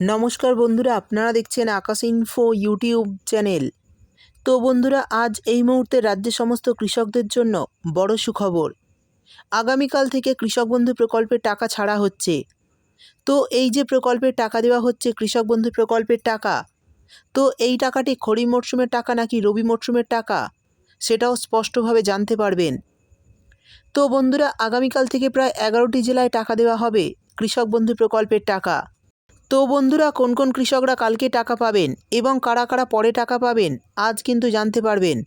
নমস্কার বন্ধুরা, আপনারা দেখছেন আকাশ ইনফো ইউটিউব চ্যানেল তো বন্ধুরা, আজ এই মুহূর্তে রাজ্যের সমস্ত কৃষকদের জন্য বড় সুখবর। আগামীকাল থেকে কৃষক বন্ধু প্রকল্পের টাকা ছাড়া হচ্ছে। তো এই যে প্রকল্পের টাকা দেওয়া হচ্ছে, কৃষক বন্ধু প্রকল্পের টাকা, তো এই টাকাটি খরিফ মরশুমের টাকা নাকি রবি মরশুমের টাকা, সেটাও স্পষ্টভাবে জানতে পারবেন। তো বন্ধুরা, আগামীকাল থেকে প্রায় এগারোটি জেলায় টাকা দেওয়া হবে কৃষক বন্ধু প্রকল্পের টাকা। তো বন্ধুরা, কোন কোন কৃষকরা কালকে টাকা পাবেন এবং কারা কারা পরে টাকা পাবেন, আজ কিন্তু জানতে পারবেন।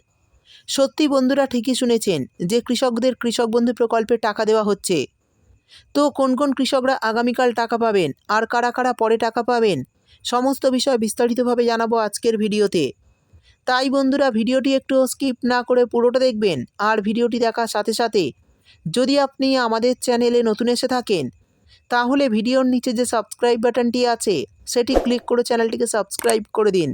সত্যি বন্ধুরা, ঠিকই শুনেছেন যে কৃষকদের কৃষক বন্ধু প্রকল্পে টাকা দেওয়া হচ্ছে। তো কোন কোন কৃষকরা আগামীকাল টাকা পাবেন আর কারা কারা পরে টাকা পাবেন, সমস্ত বিষয় বিস্তারিতভাবে জানাব আজকের ভিডিওতে। তাই বন্ধুরা, ভিডিওটি একটু স্কিপ না করে পুরোটা দেখবেন আর ভিডিওটি দেখার সাথে সাথে যদি আপনি আমাদের চ্যানেলে নতুন এসে থাকেন তাহলে ভিডিওর নিচে যে সাবস্ক্রাইব বাটনটি আছে, সেটি ক্লিক করে চ্যানেলটিকে সাবস্ক্রাইব করে দিন।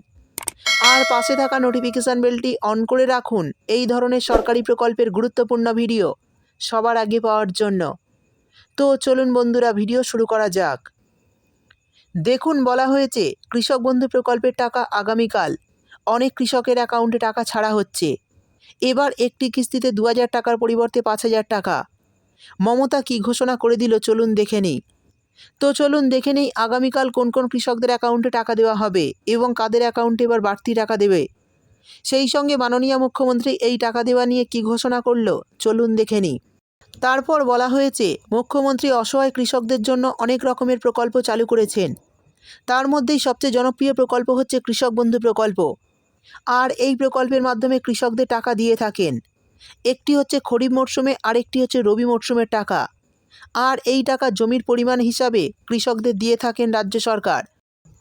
আর পাশে থাকা নোটিফিকেশান বেলটি অন করে রাখুন। এই ধরনের সরকারি প্রকল্পের গুরুত্বপূর্ণ ভিডিও সবার আগে পাওয়ার জন্য। তো চলুন বন্ধুরা, ভিডিও শুরু করা যাক। দেখুন, বলা হয়েছে, কৃষক বন্ধু প্রকল্পের টাকা আগামীকাল অনেক কৃষকের অ্যাকাউন্টে টাকা ছাড়া হচ্ছে। এবার একটি কিস্তিতে দু হাজার টাকার পরিবর্তে পাঁচ হাজার টাকা। মমতা কি ঘোষণা করে দিল, চলুন দেখে নিই। তো চলুন দেখে নিই, আগামীকাল কোন কোন কৃষকদের অ্যাকাউন্টে টাকা দেওয়া হবে এবং কাদের অ্যাকাউন্টে এবার বাড়তি টাকা দেবে? সেই সঙ্গে মাননীয় মুখ্যমন্ত্রী এই টাকা দেওয়া নিয়ে কি ঘোষণা করল, চলুন দেখে নিই। তারপর বলা হয়েছে, মুখ্যমন্ত্রী অসহায় কৃষকদের জন্য অনেক রকমের প্রকল্প চালু করেছেন। তার মধ্যেই সবচেয়ে জনপ্রিয় প্রকল্প হচ্ছে কৃষক বন্ধু প্রকল্প। আর এই প্রকল্পের মাধ্যমে কৃষকদের টাকা দিয়ে থাকেন। একটি হচ্ছে খরিফ মরশুমে, আরেকটি হচ্ছে রবি মরশুমের টাকা। আর এই টাকা জমির পরিমাণ হিসাবে কৃষকদের দিয়ে থাকেন রাজ্য সরকার।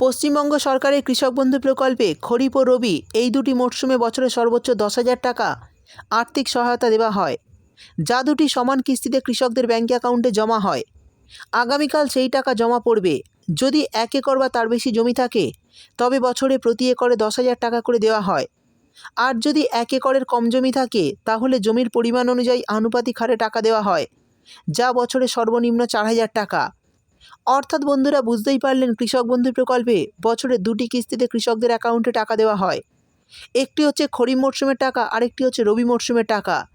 পশ্চিমবঙ্গ সরকারের কৃষক বন্ধু প্রকল্পে খরিফ ও রবি এই দুটি মরশুমে বছরে সর্বোচ্চ দশ হাজার টাকা আর্থিক সহায়তা দেওয়া হয়, যা দুটি সমান কিস্তিতে কৃষকদের ব্যাঙ্ক অ্যাকাউন্টে জমা হয়। আগামীকাল সেই টাকা জমা পড়বে। যদি এক একর বা তার বেশি জমি থাকে, তবে বছরে প্রতি একরে দশ হাজার টাকা করে দেওয়া হয়। আর যদি এক একরের কম জমি থাকে, তাহলে জমির পরিমাণ অনুযায়ী আনুপাতিক হারে টাকা দেওয়া হয়। যা বছরে সর্বনিম্ন চার হাজার টাকা। অর্থাৎ বন্ধুরা, বুঝতেই পারলেন কৃষক বন্ধু প্রকল্পে বছরে দুটি কিস্তিতে কৃষকদের অ্যাকাউন্টে টাকা দেওয়া হয়। একটি হচ্ছে খরিফ মরশুমের টাকা, আরেকটি হচ্ছে রবি মরশুমের টাকা।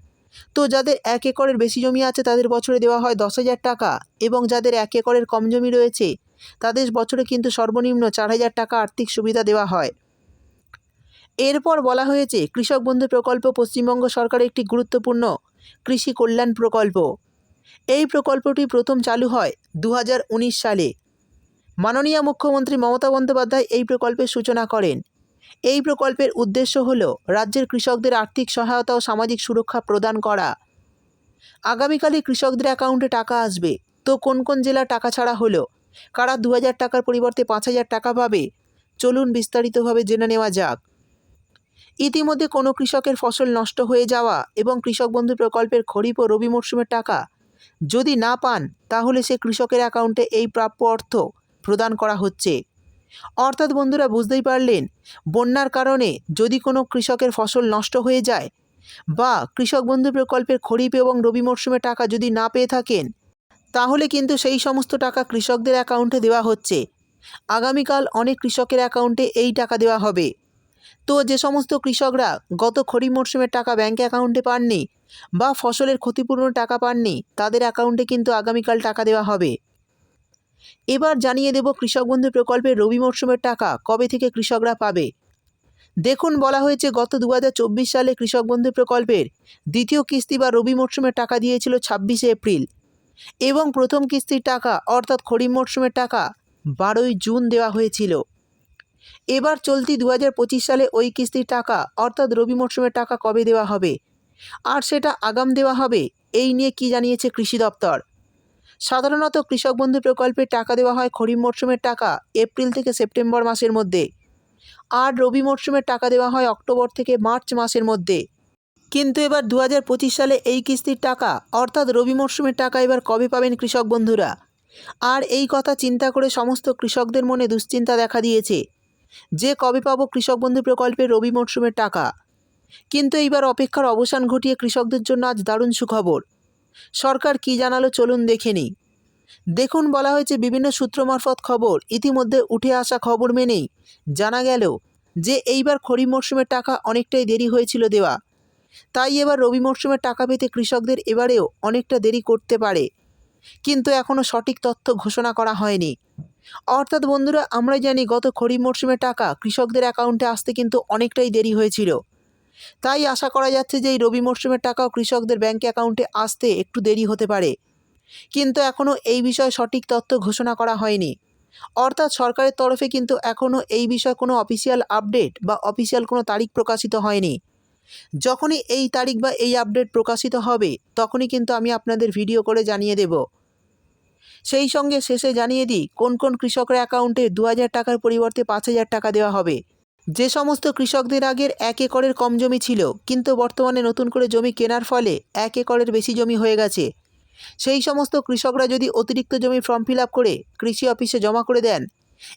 তো যাদের এক একরের বেশি জমি আছে, তাদের বছরে দেওয়া হয় দশ হাজার টাকা এবং যাদের এক একরের কম জমি রয়েছে, তাদের বছরে কিন্তু সর্বনিম্ন চার হাজার টাকা আর্থিক সুবিধা দেওয়া হয়। এরপর বলা হয়েছে, কৃষক বন্ধু প্রকল্প পশ্চিমবঙ্গ সরকারের একটি গুরুত্বপূর্ণ কৃষি কল্যাণ প্রকল্প। এই প্রকল্পটি প্রথম চালু হয় দু হাজার উনিশ সালে। মাননীয় মুখ্যমন্ত্রী মমতা বন্দ্যোপাধ্যায় এই প্রকল্পের সূচনা করেন। এই প্রকল্পের উদ্দেশ্য হল রাজ্যের কৃষকদের আর্থিক সহায়তা ও সামাজিক সুরক্ষা প্রদান করা। আগামীকালে কৃষকদের অ্যাকাউন্টে টাকা আসবে। তো কোন কোন জেলা টাকা ছাড়া হলো? কারা দু হাজার টাকার পরিবর্তে পাঁচ হাজার টাকা পাবে? চলুন বিস্তারিতভাবে জেনে নেওয়া যাক। ইতিমধ্যে কোনো কৃষকের ফসল নষ্ট হয়ে যাওয়া এবং কৃষক বন্ধু প্রকল্পের খরিফ ও রবি মরশুমের টাকা যদি না পান, তাহলে সে কৃষকের অ্যাকাউন্টে এই প্রাপ্য অর্থ প্রদান করা হচ্ছে। অর্থাৎ বন্ধুরা, বুঝতেই পারলেন, বন্যার কারণে যদি কোনো কৃষকের ফসল নষ্ট হয়ে যায় বা কৃষক বন্ধু প্রকল্পের খরিফ এবং রবি মরশুমে টাকা যদি না পেয়ে থাকেন, তাহলে কিন্তু সেই সমস্ত টাকা কৃষকদের অ্যাকাউন্টে দেওয়া হচ্ছে। আগামীকাল অনেক কৃষকের অ্যাকাউন্টে এই টাকা দেওয়া হবে। তো যে সমস্ত কৃষকরা গত খরিফ মরশুমের টাকা ব্যাঙ্ক অ্যাকাউন্টে পাননি বা ফসলের ক্ষতিপূরণ টাকা পাননি, তাদের অ্যাকাউন্টে কিন্তু আগামীকাল টাকা দেওয়া হবে। এবার জানিয়ে দেব কৃষক বন্ধু প্রকল্পের রবি মরশুমের টাকা কবে থেকে কৃষকরা পাবে। দেখুন, বলা হয়েছে গত দু হাজার চব্বিশ সালে কৃষক বন্ধু প্রকল্পের দ্বিতীয় কিস্তি বা রবি মরশুমের টাকা দিয়েছিল ছাব্বিশে এপ্রিল এবং প্রথম কিস্তির টাকা অর্থাৎ খরিফ মরশুমের টাকা বারোই জুন দেওয়া হয়েছিল। এবার চলতি দু হাজার পঁচিশ সালে ওই কিস্তির টাকা, অর্থাৎ রবি মরশুমের টাকা কবে দেওয়া হবে? আর সেটা আগাম দেওয়া হবে? এই নিয়ে কি জানিয়েছে কৃষি দপ্তর? সাধারণত কৃষক বন্ধু প্রকল্পের টাকা দেওয়া হয় খরিফ মরশুমের টাকা, এপ্রিল থেকে সেপ্টেম্বর মাসের মধ্যে। আর রবি মরশুমের টাকা দেওয়া হয় অক্টোবর থেকে মার্চ মাসের মধ্যে। কিন্তু এবার দু হাজার পঁচিশ সালে এই কিস্তির টাকা, অর্থাৎ রবি মরশুমের টাকা এবার কবে পাবেন কৃষক বন্ধুরা? আর এই কথা চিন্তা করে সমস্ত কৃষকদের মনে দুশ্চিন্তা দেখা দিয়েছে। যে কবে পাবো কৃষক বন্ধু প্রকল্পের রবি মরশুমের টাকা? কিন্তু এইবার অপেক্ষার অবসান ঘটিয়ে কৃষকদের জন্য আজ দারুণ সুখবর। সরকার কি জানালো চলুন দেখে নিই। দেখুন বলা হয়েছে বিভিন্ন সূত্র মারফত খবর, ইতিমধ্যে উঠে আসা খবর মেনেই জানা গেল যে এইবার খরিফ মরশুমের টাকা অনেকটাই দেরি হয়েছিল দেওয়া। তাই এবার রবি মরশুমের টাকা পেতে কৃষকদের এবারেও অনেকটা দেরি করতে পারে। কিন্তু এখনও সঠিক তথ্য ঘোষণা করা হয়নি। অর্থাৎ বন্ধুরা আমরা জানি গত খরিফ মরশুমে টাকা কৃষকদের অ্যাকাউন্টে আসতে কিন্তু অনেকটাই দেরি হয়েছিল। তাই আশা করা যাচ্ছে যে এই রবি মরশুমের টাকাও কৃষকদের ব্যাঙ্ক অ্যাকাউন্টে আসতে একটু দেরি হতে পারে। কিন্তু এখনও এই বিষয়ে সঠিক তথ্য ঘোষণা করা হয়নি। অর্থাৎ সরকারের তরফে কিন্তু এখনও এই বিষয়ে কোনো অফিসিয়াল আপডেট বা অফিসিয়াল কোনো তারিখ প্রকাশিত হয়নি। যখনই এই তারিখ বা এই আপডেট প্রকাশিত হবে, তখনই কিন্তু আমি আপনাদের ভিডিও করে জানিয়ে দেব। সেই সঙ্গে শেষে জানিয়ে দিই, কোন কোন কৃষকরা অ্যাকাউন্টে দু হাজার টাকার পরিবর্তে পাঁচ হাজার টাকা দেওয়া হবে। যে সমস্ত কৃষকদের আগের এক একরের কম জমি ছিল, কিন্তু বর্তমানে নতুন করে জমি কেনার ফলে এক একরের বেশি জমি হয়ে গেছে। সেই সমস্ত কৃষকরা যদি অতিরিক্ত জমি ফর্ম ফিল করে কৃষি অফিসে জমা করে দেন,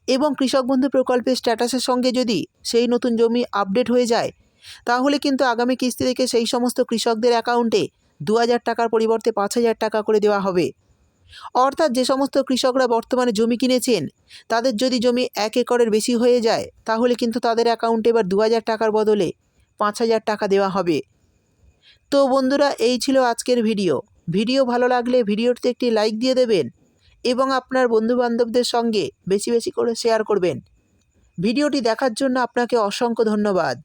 এবং কৃষক বন্ধু প্রকল্পের স্ট্যাটাসের সঙ্গে যদি সেই নতুন জমি আপডেট হয়ে যায়, তাহলে কিন্তু আগামী কিস্তি থেকে সেই সমস্ত কৃষকদের অ্যাকাউন্টে দু হাজার টাকার পরিবর্তে পাঁচ হাজার টাকা করে দেওয়া হবে। অর্থাৎ যে সমস্ত কৃষকরা বর্তমানে জমি কিনেছেন, তাদের যদি জমি এক একরের বেশি হয়ে যায়, তাহলে কিন্তু তাদের অ্যাকাউন্টে এবার দু হাজার টাকার বদলে পাঁচ হাজার টাকা দেওয়া হবে। তো বন্ধুরা, এই ছিল আজকের ভিডিও। ভিডিও ভালো লাগলে ভিডিওটিতে একটি লাইক দিয়ে দেবেন এবং আপনার বন্ধুবান্ধবদের সঙ্গে বেশি বেশি করে শেয়ার করবেন। ভিডিওটি দেখার জন্য আপনাকে অসংখ্য ধন্যবাদ।